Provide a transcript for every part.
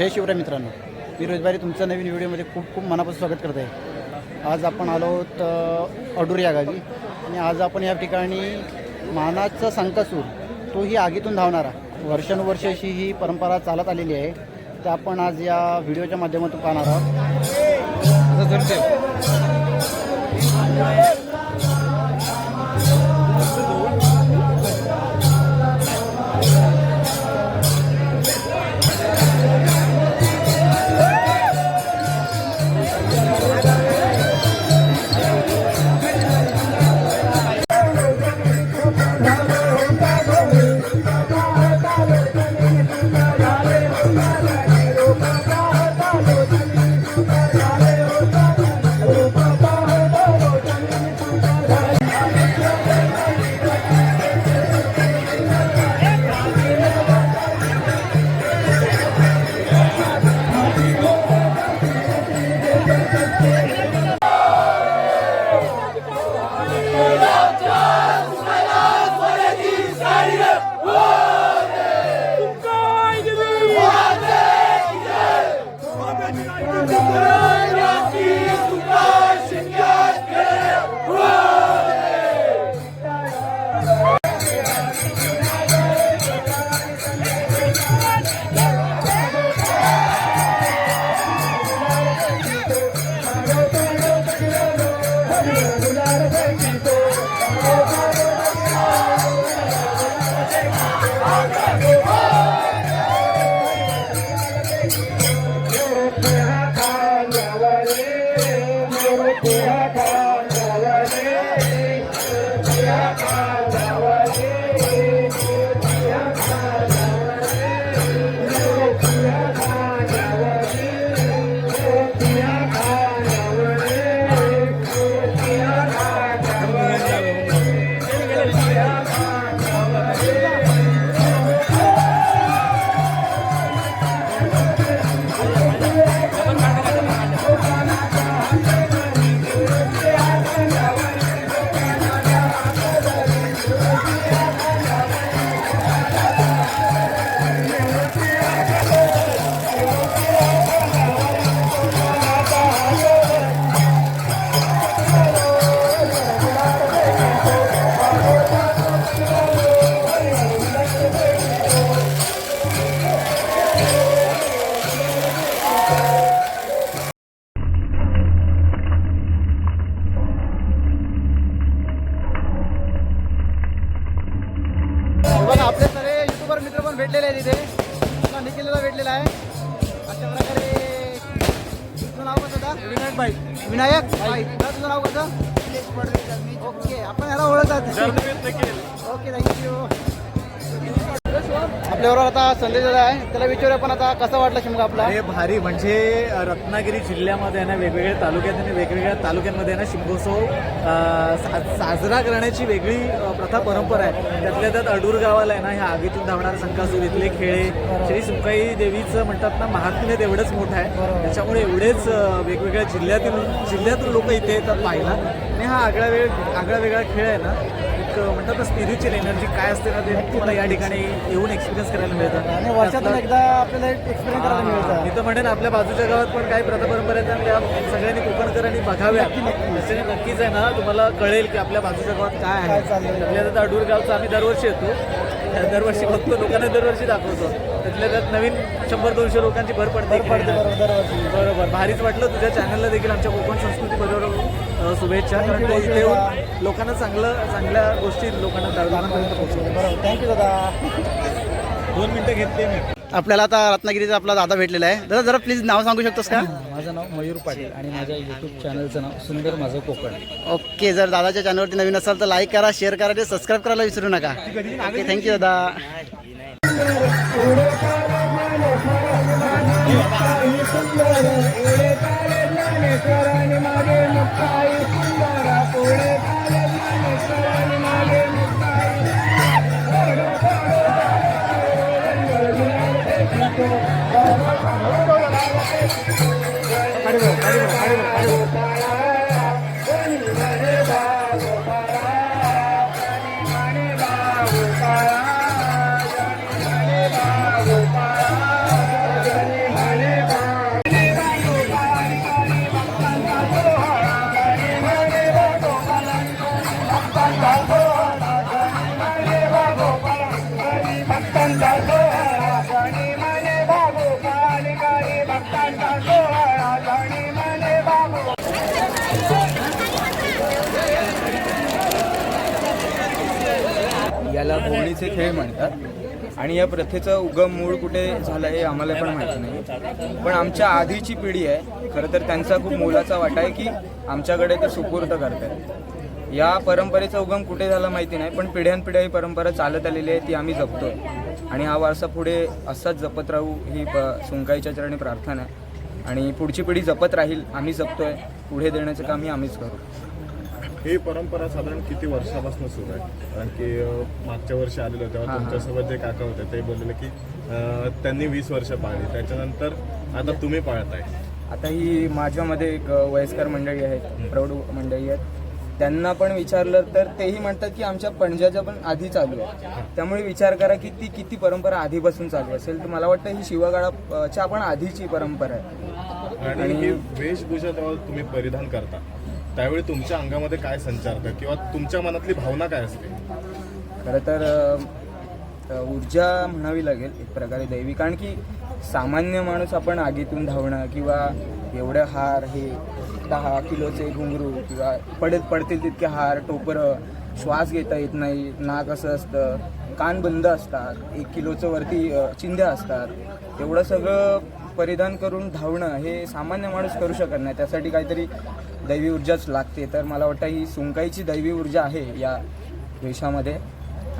जय शिवराय मित्रांनो. मी रोजबारी तुमचं नवीन व्हिडिओमध्ये खूप खूप मनापासून स्वागत करत आहे आज आपण आलो आहोत अ, अडूर या गावी. आणि आज आपण या ठिकाणी मानाचा संकासूर तोही आगीतून धावणारा वर्षानुवर्ष अशी ही परंपरा चालत आलेली आहे. तर आपण आज या व्हिडिओच्या माध्यमातून पाहणार आहोत. भेटलेले आहेत इथे आपला निखिलला भेटलेला आहे. अशा प्रकारे तुझं नाव कसं होतं? विनायक भाई विनायक भाई तुझं नाव कसं? ओके आपण ह्याला ओळखतात. ओके थँक्यू आपल्याबरोबर आता संदेश आहे. त्याला विचारूया पण आता कसा वाटला शिमगा आपला? अरे भारी. म्हणजे रत्नागिरी जिल्ह्यामध्ये ना वेगवेगळ्या तालुक्यात आणि वेगवेगळ्या तालुक्यांमध्ये ना शिमगोत्सव साजरा करण्याची वेगळी प्रथा परंपरा आहे. त्यातल्या त्यात अडूर गावाला आहे ना ह्या आगीतून धावणारा संकासूर इथले खेळे. श्री सुकाई देवीचं म्हणतात ना महात्म्य तेवढंच मोठं आहे. त्याच्यामुळे एवढेच वेगवेगळ्या जिल्ह्यातील जिल्ह्यातून लोक इथे येतात पाहायला. आणि हा आगळा वेळ आगळा वेगळा खेळ आहे ना एक म्हणतात ना स्पिरिच्युअल एनर्जी काय असते ना ते तुम्हाला या ठिकाणी येऊन एक्सपिरियन्स करायला मिळतं. आणि वर्षातून एकदा आपल्याला एक्सपिरियन्स करायला मी मिळतं. तर म्हणेन आपल्या बाजूच्या गावात पण काही प्रथा परंपरा आहेत आणि त्या सगळ्यांनी कोकणकरांनी बघाव्या. त्याच्याने नक्कीच आहे ना तुम्हाला कळेल की आपल्या बाजूच्या गावात काय आहे. आपल्या आता अडूर गावचं आम्ही दरवर्षी येतो. दरवर्षी बघतो लोकांना दरवर्षी दाखवतो. त्यातल्या त्यात नवीन शंभर दोनशे लोकांची भर पडते बरं पडते बरोबर भारीच वाटलं तुझ्या चॅनलला देखील आमच्या कोकण संस्कृती बरोबर शुभेच्छा. कारण तो इथे येऊन लोकांना चांगलं चांगल्या गोष्टी लोकांना लोकांपर्यंत पोहोचवतो. बरोबर. थँक्यू दादा. दोन मिनटं घेतले मी आपल्याला आता रत्नागिरीचा आपला दादा भेटलेला आहे दादा जरा प्लीज नाव सांगू शकतोस का माझं नाव मयूर पाटील आणि माझ्या युट्यूब चॅनलचं नाव सुंदर माझं कोकण ओके जर दादाच्या चॅनलवरती नवीन असाल तर लाईक करा शेअर करा ते सबस्क्राईब करायला विसरू नका ओके थँक्यू दादा याला होळीचे खेळ म्हणतात. आणि या प्रथेचं उगम मूळ कुठे झालं हे आम्हाला पण माहिती नाही. पण आमच्या आधीची पिढी आहे. खरं तर त्यांचा खूप मोलाचा वाटा आहे की आमच्याकडे ते सुपूर्द करतात. या परंपरेचा उगम कुठे झाला माहिती नाही पण पिढ्यानपिढ्या ही परंपरा चालत आलेली आहे ती आम्ही जपतोय. आणि हा वारसा पुढे असाच जपत राहू ही प सुंकाईच्या चरणी प्रार्थना आहे. आणि पुढची पिढी जपत राहील आम्ही जपतोय. पुढे देण्याचं काम ही आम्हीच करू. ही परंपरा साधारण किती वर्षापासून सुरू आहे? कारण की मागच्या वर्षी आलेलो तेव्हा. तुमच्यासोबत जे काका होते ते बोललेले की त्यांनी वीस वर्ष पाळली. त्याच्यानंतर आता तुम्ही पाळताय. आता ही माझ्यामध्ये एक वयस्कर मंडळी आहेत प्रौढ मंडळी आहेत. त्यांना पण विचारलं तर तेही म्हणतात की आमच्या पणजाच्या पण आधी चालू आहे. त्यामुळे विचार करा की ती किती परंपरा आधीपासून चालू असेल. तर मला वाटतं ही शिवकाळाच्या पण आधीची परंपरा आहे. आणि ही वेशभूषा तुम्ही परिधान करता. त्यावेळी तुमच्या अंगामध्ये काय संचारतं किंवा तुमच्या मनातली भावना काय असते? खरं तर ऊर्जा म्हणावी लागेल एक प्रकारे दैवी. कारण की सामान्य माणूस आपण आगीतून धावणं किंवा एवढं हार हे दहा किलोचे घुंगरू किंवा पडत पडतील तितके हार टोपरं श्वास घेता येत नाही नाक असं असतं कान बंद असतात एक किलोचं वरती चिंध्या असतात. एवढं सगळं परिधान करून धावणं हे सामान्य माणूस करू शकत नाही. त्यासाठी काहीतरी दैवी ऊर्जाच लागते. तर मला वाटतं ही सुंकाईची दैवी ऊर्जा आहे या वेशामध्ये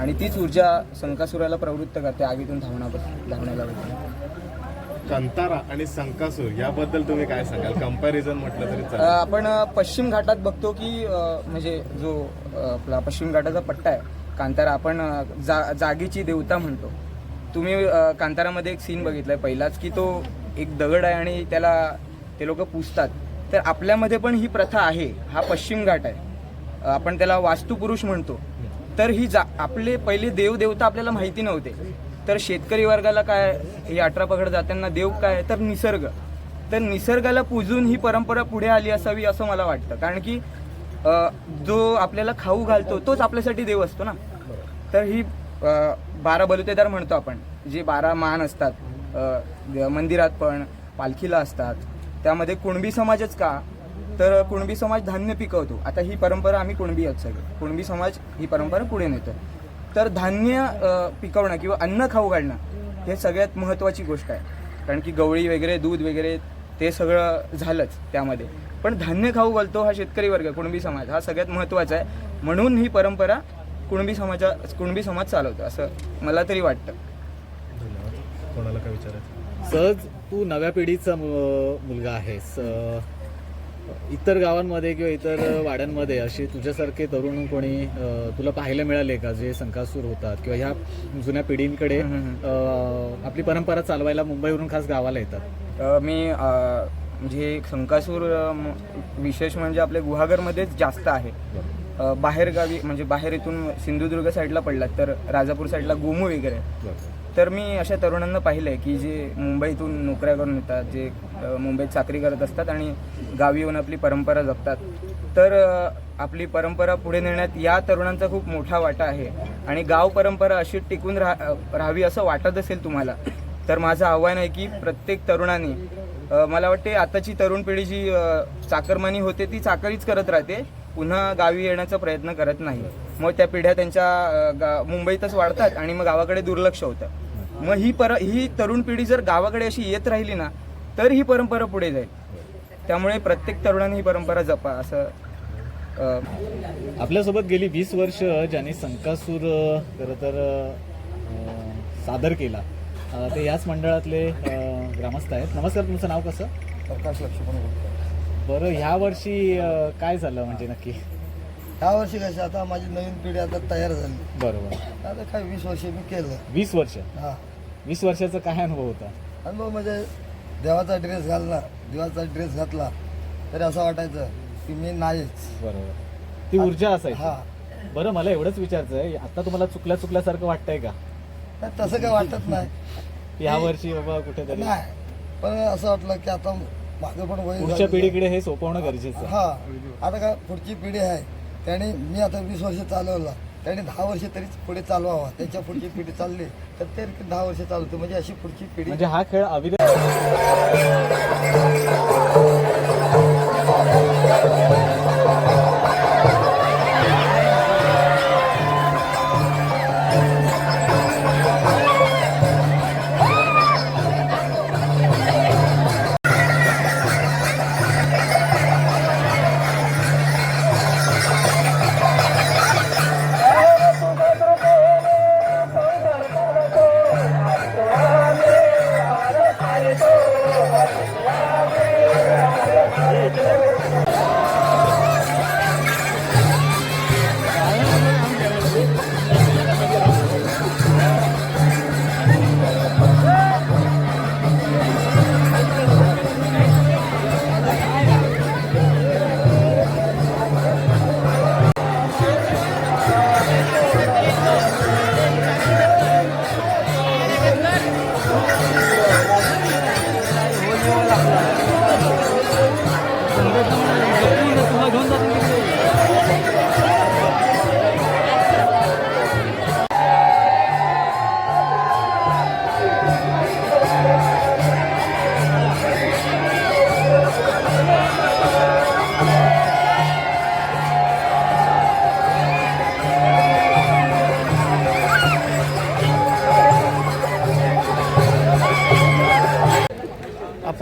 आणि तीच ऊर्जा संकासुराला प्रवृत्त करते आगीतून धावणा धावण्याला कंतारा आणि संकासूर याबद्दल तुम्ही काय सांगाल? कंपॅरिझन म्हटलं तरी आपण पश्चिम घाटात बघतो की म्हणजे जो आपला पश्चिम घाटाचा पट्टा आहे कांतारा आपण जा जागेची देवता म्हणतो. तुम्ही कांतारामध्ये एक सीन बघितलाय पहिलाच की तो एक दगड आहे आणि त्याला ते लोक पुजतात तर आपल्यामध्ये पण ही प्रथा आहे. हा पश्चिम घाट आहे. आपण त्याला वास्तुपुरुष म्हणतो. तर ही जा आपले पहिले देवदेवता आपल्याला माहिती नव्हते. तर शेतकरी वर्गाला काय हे अठरा पकड जाताना देव काय? तर निसर्ग. तर निसर्गाला पूजून ही परंपरा पुढे आली असावी असं मला वाटतं. कारण की जो आपल्याला खाऊ घालतो तोच आपल्यासाठी देव असतो ना. तर ही बारा बलुतेदार म्हणतो आपण. जे बारा मान असतात मंदिरात पण पालखीला असतात. त्यामध्ये कुणबी समाजच का? तर कुणबी समाज धान्य पिकवतो. आता ही परंपरा आम्ही कुणबी आहोत सगळे. कुणबी समाज ही परंपरा पुढे नेतो? तर धान्य पिकवणं किंवा अन्न खाऊ घालणं हे सगळ्यात महत्त्वाची गोष्ट आहे. कारण की गवळी वगैरे दूध वगैरे ते सगळं झालंच त्यामध्ये. पण धान्य खाऊ घालतो हा शेतकरी वर्ग कुणबी समाज. हा सगळ्यात महत्त्वाचा आहे. म्हणून ही परंपरा कुणबी समाजा कुणबी समाज चालवतो असं मला तरी वाटतं. धन्यवाद. कोणाला काय विचारायचं? सहज तू नव्या पिढीचा मुलगा आहेस. इतर गावांमध्ये किंवा इतर वाड्यांमध्ये असे तुझ्यासारखे तरुण कोणी तुला पाहायला मिळाले का जे संकासूर होतात? किंवा ह्या जुन्या पिढींकडे आपली परंपरा चालवायला मुंबईवरून खास गावाला येतात? मी म्हणजे संकासूर विशेष म्हणजे आपल्या गुहागरमध्येच जास्त आहे. बाहेरगावी म्हणजे बाहेर इथून सिंधुदुर्ग साईडला पडलात तर राजापूर साईडला गोमू वगैरे. तर मी अशा तरुणांना पाहिलं आहे की जे मुंबईतून नोकऱ्या करून येतात जे मुंबईत चाकरी करत असतात आणि गावी येऊन आपली परंपरा जपतात. तर आपली परंपरा पुढे नेण्यात या तरुणांचा खूप मोठा वाटा आहे आणि गाव परंपरा अशी टिकून राहा राहावी असं वाटत असेल तुम्हाला तर माझं आव्हान आहे की प्रत्येक तरुणाने मला वाटते आताची तरुण पिढी जी चाकरमानी होते ती चाकरीच करत राहते पुन्हा गावी येण्याचा प्रयत्न करत नाही. मग त्या पिढ्या त्यांच्या गा- मुंबईतच वाढतात आणि मग गावाकडे दुर्लक्ष होतं. मग ही पर ही तरुण पिढी जर गावाकडे अशी येत राहिली ना तर ही परंपरा पुढे जाईल. त्यामुळे प्रत्येक तरुणाने ही परंपरा जपा असं आपल्यासोबत गेली वीस वर्ष ज्यांनी संकासूर खरं तर सादर केला. ते याच मंडळातले ग्रामस्थ आहेत. नमस्कार तुमचं नाव कसं? प्रकाश लक्ष्मण बरं ह्या वर्षी काय झालं म्हणजे नक्की? ह्या वर्षी कसं आता माझी नवीन पिढी आता तयार झाली. बरोबर. आता काय वीस वर्ष मी केलं. वीस वर्ष? हा. वीस वर्षाचा काय अनुभव होता? अनुभव म्हणजे देवाचा ड्रेस घालला देवाचा ड्रेस घातला तरी असं वाटायचं की मी नाहीच. बरोबर. ती ऊर्जा हा. असायची बरं मला एवढंच विचारायचं आहे आता तुम्हाला चुकल्या चुकल्यासारखं वाटतंय का? नाही, तसं काय वाटत नाही. या वर्षी बाबा कुठेतरी. नाही पण असं वाटलं की आता माझं पण वय पुढच्या झालेलं पिढीकडे हे सोपवणं गरजेचं. आहे. हा आता का पुढची पिढी आहे त्याने मी आता वीस वर्ष चालवलं. त्याने दहा वर्ष तरी पुढे चालवावा. त्याच्या पुढची पिढी चालली तर ते दहा वर्ष चालवते म्हणजे अशी पुढची पिढी. म्हणजे हा खेळ अविरत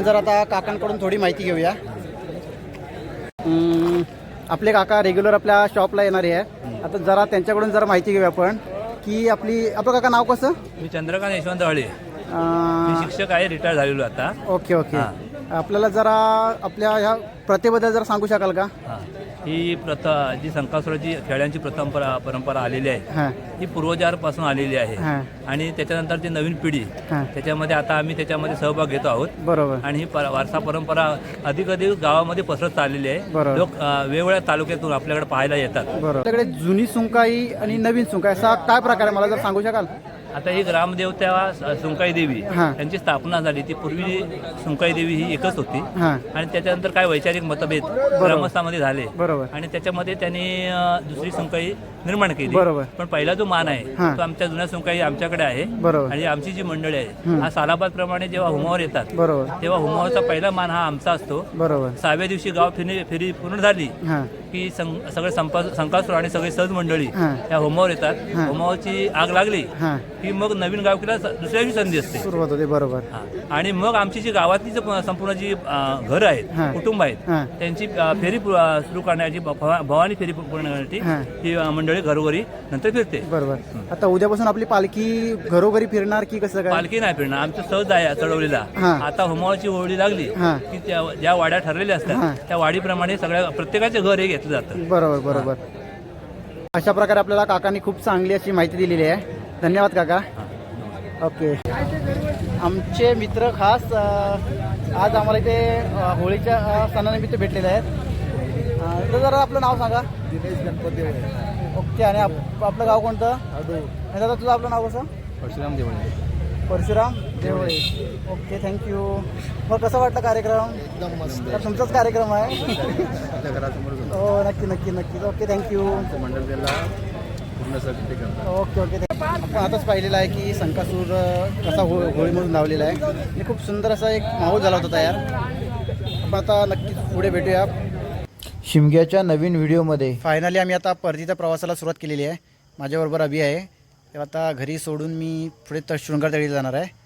आपण जर आता काकांकडून थोडी माहिती घेऊया. आपले काका रेग्युलर आपल्या शॉपला येणारे आहे आता जरा त्यांच्याकडून जरा माहिती घेऊया आपण. की आपली आपलं काका नाव कसं? मी चंद्रकांत यशवंत हळे शिक्षक आहे रिटायर झालेलो आता. Okay okay. आपल्याला जरा आपल्या ह्या प्रथेबद्दल जरा सांगू शकाल का? हा. प्रथा जी संकासुराची खेळ्यांची परंपरा परंपरा आलेली आहे हां. पूर्वजांपासून आलेली आहे. आणि त्याच्यानंतर जी नवीन पिढी त्याच्यामध्ये आता आम्ही त्याच्यामध्ये सहभाग घेतो आहोत. बरोबर. आणि ही वारसा परंपरा अधिक अधिक गावामध्ये पसरत चाललेली आहे. लोक वेगवेगळ्या तालुक्यातून आपल्याकडे पाहायला येतात. आपल्याकडे जुनी सुंकाई आणि नवीन सुंकाई असा काय प्रकार आहे? मला जर सांगू शकाल? आता ही ग्रामदेवता स- सुंकाई देवी हां. यांची स्थापना झाली. ती पूर्वी सुंकाई देवी ही एकच होती. हां. आणि त्याच्यानंतर काय वैचारिक मतभेद ग्रामस्थामध्ये झाले. बरोबर. आणि त्याच्यामध्ये त्यांनी अ, दुसरी सुंकाई निर्माण केली बरोबर. पण पहिला जो मान हा. आहे तो आमच्या जुन्या सुंकाई आमच्याकडे आहे बरोबर आणि आमची जी मंडळी आहे हा सालाबाद प्रमाणे जेव्हा हुमावर येतात बरोबर तेव्हा हुमावरचा पहिला मान हा आमचा असतो बरोबर सहाव्या दिवशी गाव फिरी फेरी पूर्ण झाली हां की सं- सगळे संपा संकासुर आणि सगळे सहज मंडळी हा. या होमावर येतात. होमावरची आग लागली हां की मग नवीन गावकीला स- दुसऱ्या दिवशी संधी असते सुरुवात होते बरोबर हा. आणि मग आमची जी गावातली जी प- संपूर्ण जी घरं हा. आहेत कुटुंब आहेत हां त्यांची अ, फेरी पु- अ, सुरू करण्याची भ- भवा- भवानी फेरी पु- पूर्ण करण्यासाठी हा. ही अ, मंडळी घरोघरी नंतर फिरते. बरोबर. आता उद्यापासून आपली पालखी घरोघरी फिरणार की कसं काय? पालखी नाही फिरणार. आमचं सहज आहे चढवलेला हा. आता होमावरची होळी लागली हा. की त्या ज्या वाड्या ठरलेल्या हा. असतात त्या वाडीप्रमाणे सगळ्या प्रत्येकाचे घर हे घेतलं जातं. बरोबर बरोबर. अशा प्रकारे आपल्याला काकांनी खूप चांगली अशी माहिती दिलेली आहे. धन्यवाद काका. ओके. आमचे मित्र खास अ, आज आम्हाला इथे अ, होळीच्या अ, सणानिमित्त भेटलेले आहेत. अ, तर जरा आपलं नाव सांगा. दिनेश गणपती ओके आणि आप- आपलं गाव कोणतं? आणि दादा तुझं आपलं नाव कसं? Parshuram Deole. Parshuram Deole. Okay thank you मग कसं वाटलं कार्यक्रम? एकदम मस्त. तर तुमचाच कार्यक्रम आहे. आपल्या घरासमोर हो नक्की नक्की नक्की. ओके थँक्यू मंडळ त्याला पूर्ण सक्ती करतात. ओके ओके आपण आताच पाहिलेलं आहे की संकासूर अ, कसा हो होळीमधून लावलेला आहे. आणि खूप सुंदर असा एक माहोल झाला होता तयार. आपण आता नक्कीच पुढे भेटूया. शिमग्याच्या नवीन व्हिडिओमध्ये. फायनली आम्ही आता परतीच्या प्रवासाला सुरुवात केलेली आहे. माझ्याबरोबर अभि आहे. तेव्हा आता घरी सोडून मी पुढे तर शृंगार तळी जाणार आहे.